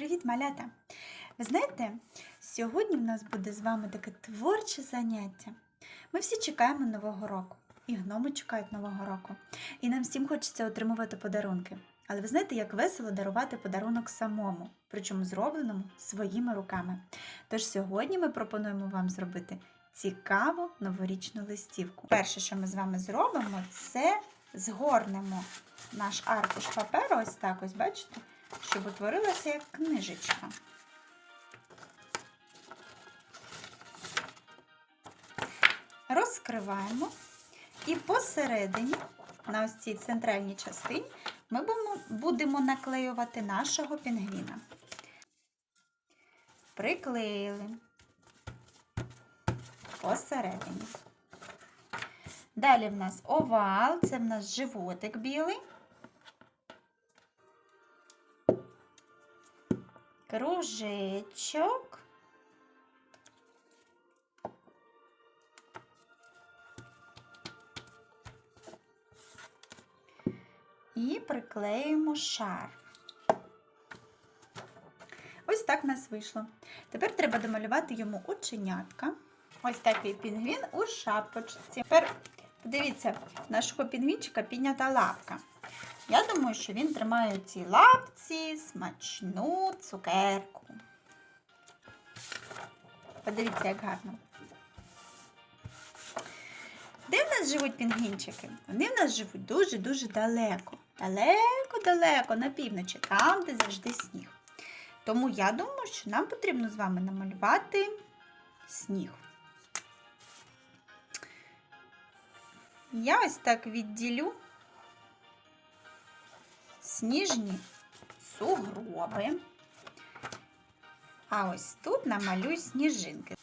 Привіт, малята! Ви знаєте, сьогодні в нас буде з вами таке творче заняття. Ми всі чекаємо Нового року, і гноми чекають Нового року. І нам всім хочеться отримувати подарунки. Але ви знаєте, як весело дарувати подарунок самому, причому зробленому своїми руками. Тож сьогодні ми пропонуємо вам зробити цікаву новорічну листівку. Перше, що ми з вами зробимо, це згорнемо наш аркуш паперу, ось так ось, бачите? Щоб утворилася як книжечка. Розкриваємо і посередині, на ось цій центральній частині, ми будемо наклеювати нашого пінгвіна. Приклеїли посередині. Далі в нас овал, це в нас животик білий. Кружечок. І приклеїмо шар. Ось так в нас вийшло. Тепер треба домалювати йому оченятка. Ось такий пінгвін у шапочці. Тепер, подивіться, нашого пінгвінчика піднята лапка. Я думаю, що він тримає у цій лапці смачну цукерку. Подивіться, як гарно. Де в нас живуть пінгвінчики? Вони в нас живуть дуже-дуже далеко. Далеко-далеко на півночі, там, де завжди сніг. Тому я думаю, що нам потрібно з вами намалювати сніг. Я ось так відділю сніжні сугроби. А ось тут намалюю сніжинки.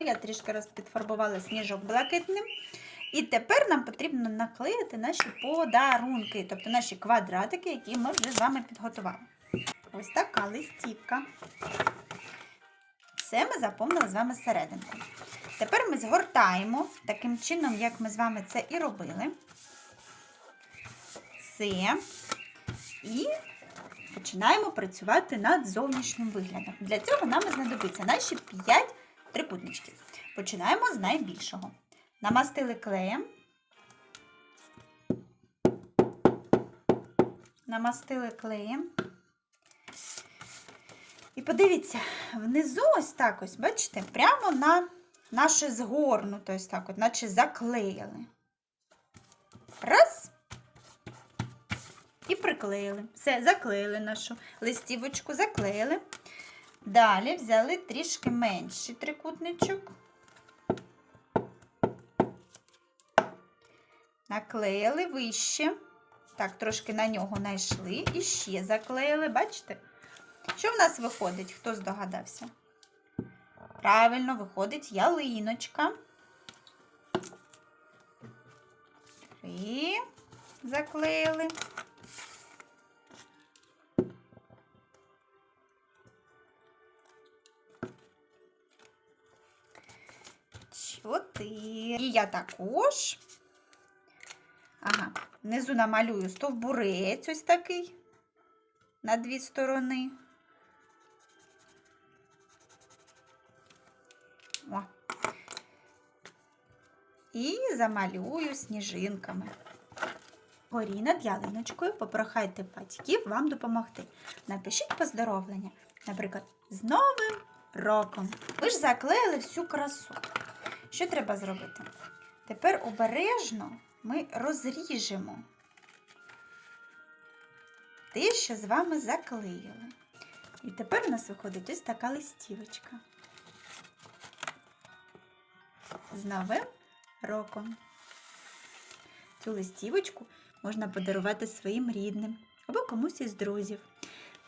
Я трішки розпідфарбувала сніжок блакитним. І тепер нам потрібно наклеїти наші подарунки, тобто наші квадратики, які ми вже з вами підготували. Ось така листівка. Все ми заповнили з вами серединку. Тепер ми згортаємо таким чином, як ми з вами це і робили все. І починаємо працювати над зовнішнім виглядом. Для цього нам знадобиться наші 5 трикутничків. Починаємо з найбільшого. Намастили клеєм. Намастили клеєм. І подивіться, внизу ось так ось, бачите, прямо на наше згорнуто, ось так от, наче заклеїли. Раз і приклеїли. Все, заклеїли нашу листівочку, заклеїли. Далі взяли трішки менший трикутничок, наклеїли вище. Так, трошки на нього знайшли і ще заклеїли, бачите? Що в нас виходить? Хто здогадався? Правильно, виходить ялиночка. Три заклеїли. Чотири. І я також. Ага, внизу намалюю стовбурець ось такий на дві сторони. О. І замалюю сніжинками. Горі над ялиночкою попрохайте батьків вам допомогти. Напишіть поздоровлення, наприклад, з Новим роком. Ви ж заклеїли всю красу. Що треба зробити? Тепер обережно ми розріжемо те, що з вами заклеїли. І тепер у нас виходить ось така листівочка. З новим роком. Цю листівочку можна подарувати своїм рідним або комусь із друзів.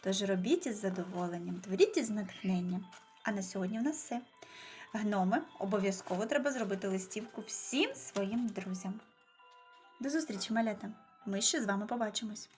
Тож робіть із задоволенням, творіть із натхненням. А на сьогодні в нас все. Гноми, обов'язково треба зробити листівку всім своїм друзям. До зустрічі, малята! Ми ще з вами побачимось!